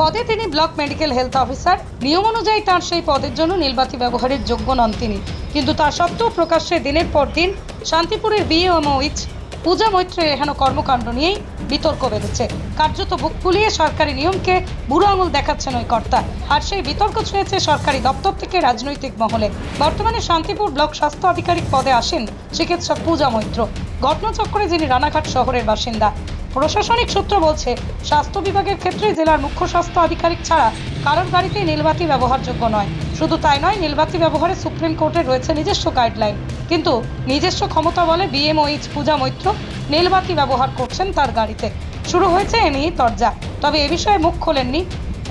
পদে তিনি block medical health officer. নিয়ম অনুযায়ী তার সেই পদের জন্য নীলবাতি ব্যবহারের যোগ্য নন তিনি কিন্তু তা সত্ত্বেও প্রকাশ্যে দিনের পর দিন শান্তিপুরের বিএমওইচ পূজা মৈত্রের এহেন কর্মকাণ্ড নিয়েই বিতর্ক বেঁধেছে। কার্যত বুক ফুলিয়ে সরকারি নিয়মকে বুড়ো আঙুল দেখাচ্ছেন ওই কর্তা। আর সেই বিতর্ক ছুঁয়েছে সরকারি দপ্তর থেকে রাজনৈতিক মহলে। বর্তমানে শান্তিপুর ব্লক স্বাস্থ্য আধিকারিক পদে আসেন চিকিৎসক পূজা মৈত্র। ঘটনাচক্রে যিনি রানাঘাট শহরের বাসিন্দা প্রশাসনিক সূত্র বলছে, স্বাস্থ্য বিভাগের ক্ষেত্রে জেলার মুখ্য স্বাস্থ্য আধিকারিক ছাড়া কারোর গাড়িতেই নীলবাতি ব্যবহারযোগ্য নয়। শুধু তাই নয়, নীলবাতি ব্যবহারে সুপ্রিম কোর্টের রয়েছে নিজস্ব গাইডলাইন কিন্তু নিজস্ব ক্ষমতা বলে বিএমওইচ পূজা মৈত্র নীলবাতি ব্যবহার করছেন তার গাড়িতে। শুরু হয়েছে এ নিয়ে তরজা, তবে এ বিষয়ে মুখ খোলেননি।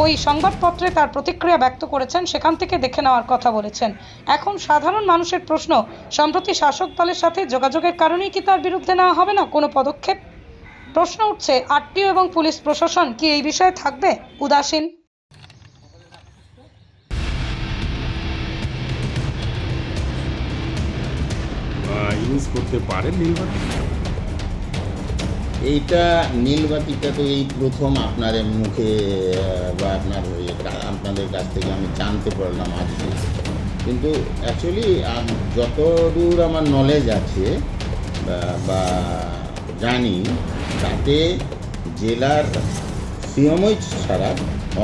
ওই সংবাদপত্রে তার প্রতিক্রিয়া ব্যক্ত করেছেন, সেখান থেকে দেখে নেওয়ার কথা বলেছেন। এখন সাধারণ মানুষের প্রশ্ন, সম্প্রতি শাসক দলের সাথে যোগাযোগের কারণেই কি তার বিরুদ্ধে নেওয়া হবে না? কোনো পদক্ষেপ? প্রশ্ন উঠছে আরটিও এবং পুলিশ প্রশাসন কি এই বিষয়ে থাকবে? উদাসীন। ইউজ করতে নীলবাতি? এইটা নীলবাতিটা তো এই প্রথম আপনাদের মুখে বা আপনার ওই আপনাদের কাছ থেকে আমি জানতে পারলাম আজকে। কিন্তু অ্যাকচুয়ালি যতদূর আমার নলেজ আছে বা জানি তাতে জেলার সিএমওই ছাড়া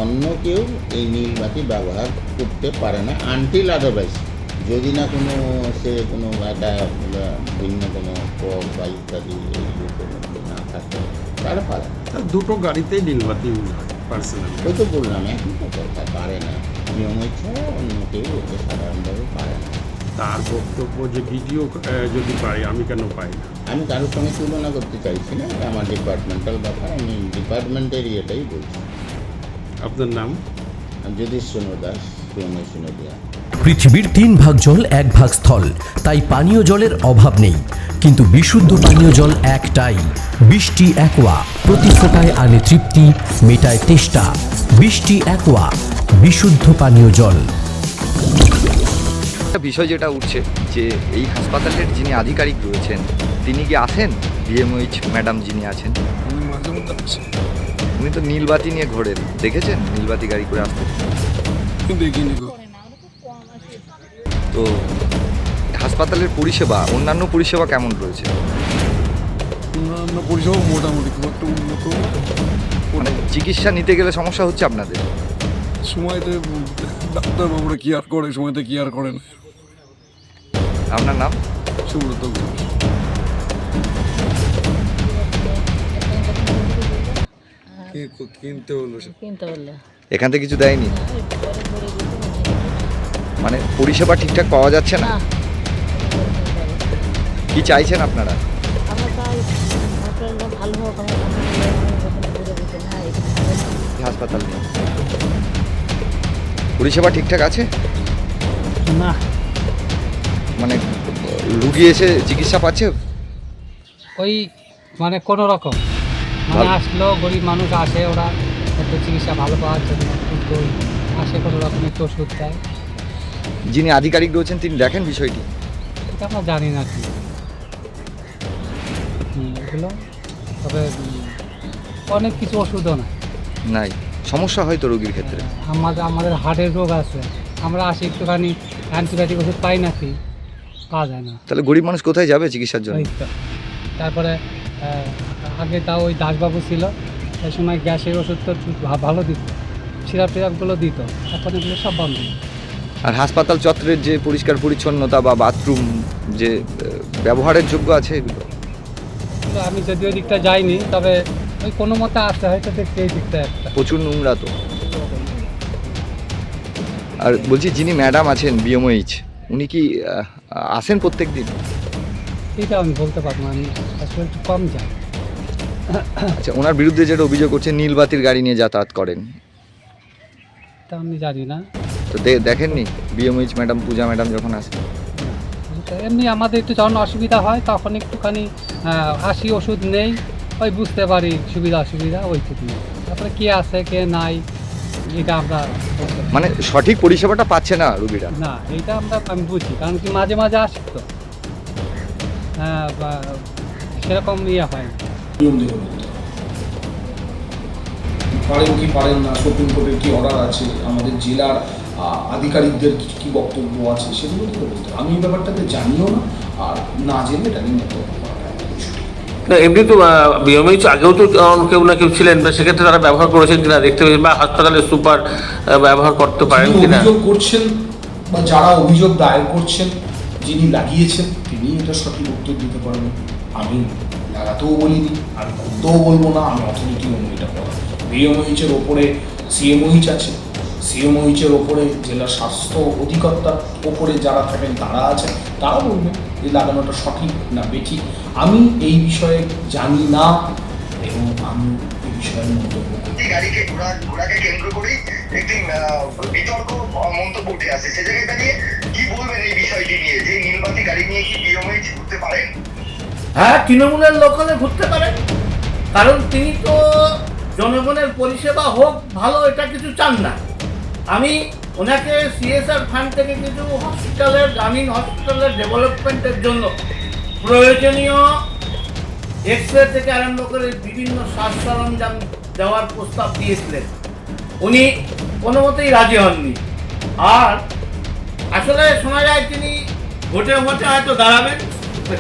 অন্য কেউ এই নীলবাতি ব্যবহার করতে পারে না। আনটিল আদারওয়াইজ যদি না কোনো সে কোনো একটা ভিন্ন কোনো পথ বা ইত্যাদি না থাকে তারা পারে। দুটো গাড়িতেই নীলবাতি পার্সোনালি ওই তো বললাম একই তো কথা পারে না। নিয়মের ছাড়া অন্য কেউ ওকে সাধারণভাবে পারে না। তার বক্তব্য যে ভিডিও যদি পাই আমি কেন পাই না? আমি কারোর সঙ্গে তুলনা করতে চাইছি না আমার ডিপার্টমেন্টাল ব্যাপার আমি ডিপার্টমেন্টের ইয়েটাই বলছি। আপনার নাম? আমি যতীশচন্দ্র দাস পৃথিবীর তিন ভাগ জল এক ভাগ স্থল তাই পানীয় জলের অভাব নেই। কিন্তু বিশুদ্ধ পানীয় জল একটাই বৃষ্টি একোয়া প্রতি ফোটায় আনে তৃপ্তি মেটায় তেষ্টা। বৃষ্টি একোয়া বিশুদ্ধ পানীয় জল। একটা বিষয় যেটা উঠছে যে এই হাসপাতালের যিনি আধিকারিক রয়েছেন তিনি কি আসেন বিএমওইচ ম্যাডাম যিনি আছেন। উনি তো নীলবাতি নিয়ে ঘোরেন। দেখেছেন নীলবাতি গাড়ি করে আসতে? দেখিনি তো হাসপাতালের পরিষেবা অন্যান্য পরিষেবা কেমন রয়েছে? অন্যান্য পরিষেবা মোটামুটি খুব একটা উন্নত। মানে চিকিৎসা নিতে গেলে সমস্যা হচ্ছে আপনাদের? সময়তে ডাক্তারবাবুরা কি আর করে সময়তে কি আর করে না। আপনার নাম? সুব্রত ঘোষ। কিনতে হলো কিনতে এখান থেকে কিছু দেয়নি? মানে পরিষেবা ঠিকঠাক পাওয়া যাচ্ছে না? কি চাইছেন আপনারা? হাসপাতাল পরিষেবা ঠিকঠাক আছে? না। মানে রুগী এসে চিকিৎসা পাচ্ছে? ওই মানে কোনো রকম। মানে আসলো গরিব মানুষ আসে ওরা একটু চিকিৎসা ভালো পাওয়ার জন্য কিন্তু আসে কোনো রকম একটু ওষুধ দেয়। যিনি আধিকারিক রয়েছেন তিনি দেখেন বিষয়টি? এটা আমরা জানি না কি। এগুলো তবে অনেক কিছু ওষুধও না নাই। সমস্যা হয় তো রোগীর ক্ষেত্রে? আমাদের আমাদের হার্টের রোগ আছে। আমরা আসি একটুখানি অ্যান্টিবায়োটিক ওষুধ পাই না কি পাওয়া যায় না। তাহলে গরিব মানুষ কোথায় যাবে চিকিৎসার জন্য? তারপরে আগে তাও ওই দাসবাবু ছিল সেই সময় গ্যাসের ওষুধ তো ভালো দিত। সিরাপ টিরাপগুলো দিত। এখন এগুলো সব বন্ধ। আর হাসপাতাল চত্বরের যে পরিষ্কার পরিচ্ছন্নতা বা বাথরুম যে ব্যবহারের যোগ্য আছে এগুলো? আমি যদি ওই দিকটা যাইনি তবে ওই কোনো মতে আসতে হয়তো দেখছি এই দিকটা একটা। প্রচুর নোংরা তো। আর বলছি যিনি ম্যাডাম আছেন বিএমওইচ উনি কি আসেন প্রত্যেক দিন এইটা আমি বলতে পারব আমি আসলে একটু কম যাই আচ্ছা ওনার বিরুদ্ধে যেটা অভিযোগ করছে নীলবাতির গাড়ি নিয়ে যাতায়াত করেন। তা আমি জানি না। তো দেখেননি? বিএমওইচ ম্যাডাম পূজা ম্যাডাম যখন আসেন এমনি আমাদের একটু যখন অসুবিধা হয় তখন একটুখানি হাসি ওষুধ নেই ওই বুঝতে পারি সুবিধা অসুবিধা ওইটুকু তারপরে কে আছে কে নাই এটা আমরা মানে সঠিক পরিষেবাটা পাচ্ছে না রুগীরা? না এইটা আমরা আমি বুঝি কারণ কি মাঝে মাঝে আসি তো। হ্যাঁ সেরকম ইয়ে হয় না। পারেন কি পারেন না সুপ্রিম কোর্টের কি অর্ডার আছে আমাদের জেলার আধিকারিকদের কি কি বক্তব্য আছে সেগুলো তো আমি এই ব্যাপারটাতে জানিও না আর না জেনে এটা নিয়ে মন্তব্য করাটা আমার বিষয় না। এমনি তো বিএমএইচ আগেও তো কেউ না কেউ ছিলেন সেক্ষেত্রে তারা ব্যবহার করেছেন কিনা দেখতে পেয়েছেন বা হাসপাতালের সুপার ব্যবহার করতে পারেন কিনা? অভিযোগ করছেন বা যারা অভিযোগ দায়ের করছেন যিনি লাগিয়েছেন তিনি এটা সঠিক উত্তর দিতে পারবেন। আমি লাগাতেও বলিনি আমি করতেও বলব না আমি অথরিটি অনু এটা করা বিএমওইচের ওপরে সিএমওইচ আছে। সিএমওইচের ওপরে জেলা স্বাস্থ্য অধিকর্তার ওপরে যারা থাকেন তারা আছেন তারা বলবেন যে লাগানোটা সঠিক না বেঠিক। আমি এই বিষয়ে জানি না এবং আমি এই বিষয়ে মন্তব্য করি। না। একটি গাড়িকে ঘোড়া ঘোড়াকে কেন্দ্র করেই একটি বিতর্ক মন্তব্য উঠে আসে। সে জায়গায় দাঁড়িয়ে কি বলবেন এই বিষয়টি নিয়ে? যে নীলবাতি গাড়ি নিয়ে কি বিএমএইচ ঘুরতে পারেন? হ্যাঁ তৃণমূলের লোক হলে ঘুরতে পারেন কারণ তিনি তো জনগণের পরিষেবা হোক ভালো এটা কিছু চান না। আমি ওনাকে সিএসআর ফান্ড থেকে কিছু হসপিটালের গ্রামীণ হসপিটালের ডেভেলপমেন্টের জন্য প্রয়োজনীয় এক্স রে থেকে আরম্ভ করে বিভিন্ন সাজ সরঞ্জাম দেওয়ার প্রস্তাব দিয়েছিলেন। উনি কোনো মতেই রাজি হননি। আর আসলে শোনা যায় তিনি ভোটে ভোটে হয়তো দাঁড়াবেন।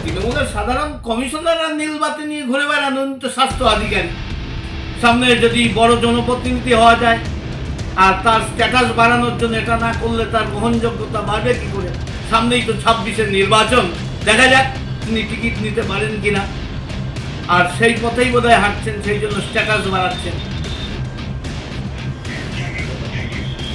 তৃণমূলের সাধারণ কমিশনার আর নীলবাতি নিয়ে ঘুরে বেড়ান তো স্বাস্থ্য আধিকারিক। সামনে যদি বড় জনপ্রতিনিধি হওয়া যায় আর তার স্ট্যাটাস বাড়ানোর জন্য এটা না করলে তার গ্রহণযোগ্যতা বাড়বে কি করে? সামনেই তো ছাব্বিশের নির্বাচন। দেখা যাক তিনি টিকিট নিতে পারেন কিনা। আর সেই পথেই বোধহয় হাঁটছেন, সেই জন্য স্ট্যাটাস বাড়াচ্ছেন।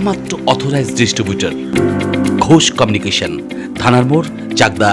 একমাত্র অথরাইজড ডিস্ট্রিবিউটর ঘোষ কমিউনিকেশন থানার মোড় চাকদা